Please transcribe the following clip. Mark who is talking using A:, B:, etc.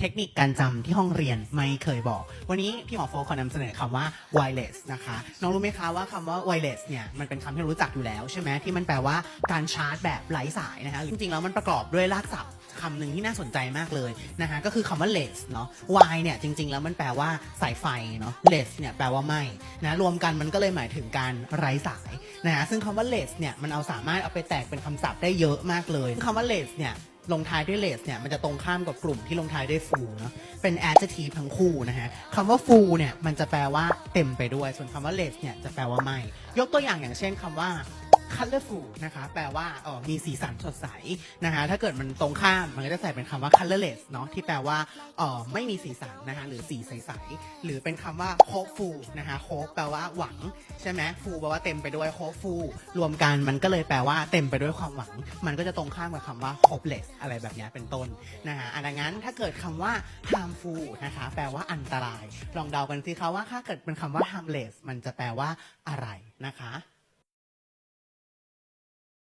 A: เทคนิคการจำที่ห้องเรียนไม่เคยบอก วันนี้พี่หมอโฟขอนำเสนอคำว่า wireless นะคะ น้องรู้ไหมคะว่าคำว่า wireless เนี่ยมันเป็นคำที่รารู้จักอยู่แล้วใช่ไหมที่มันแปลว่าการชาร์จแบบไร้สายนะคะ จริงๆ แล้วมันประกอบด้วยรากศัพท์คำหนึ่งที่น่าสนใจมากเลยนะคะก็คือคำว่า less เนาะ y เนี่ยจริงๆ แล้วมันแปลว่าสายไฟเนาะ less เนี่ยแปลว่าไม่นะรวมกันมันก็เลยหมายถึงการไร้สายนะซึ่งคำว่า less เนี่ยมันเอาสามารถเอาไปแตกเป็นคำศัพท์ได้เยอะมากเลยคำว่า less เนี่ย ลงท้ายด้วยเลสเนี่ยมันจะตรงข้ามกับกลุ่มที่ลงท้ายด้วยฟูเนาะเป็น adjective ทั้งคู่นะฮะคำว่าฟูเนี่ยมันจะแปลว่าเต็มไปด้วย ส่วนคำว่าเลสเนี่ยจะแปลว่าไม่ ยกตัวอย่างอย่างเช่นคำว่า colorful นะคะ แปลว่าเออมีสีสันสดใสนะคะ ถ้าเกิดมันตรงข้ามมันก็จะใส่เป็นคำว่า colorless เนาะที่แปลว่าเออไม่มีสีสันนะคะหรือสีใสๆหรือเป็นคำว่า hopeful นะคะ hope แปลว่าหวังใช่ไหม full แปลว่าเต็มไปด้วย hopeful รวมกันมันก็เลยแปลว่าเต็มไปด้วยความหวัง มันก็จะตรงข้ามกับคำว่า hopeless อะไรแบบนี้เป็นต้นนะคะอันดังนั้นถ้าเกิดคำว่า harmful นะคะ แปลว่าอันตราย ลองเดากันสิคะว่าถ้าเกิดเป็นคำว่า harmless มันจะแปลว่าอะไรนะคะ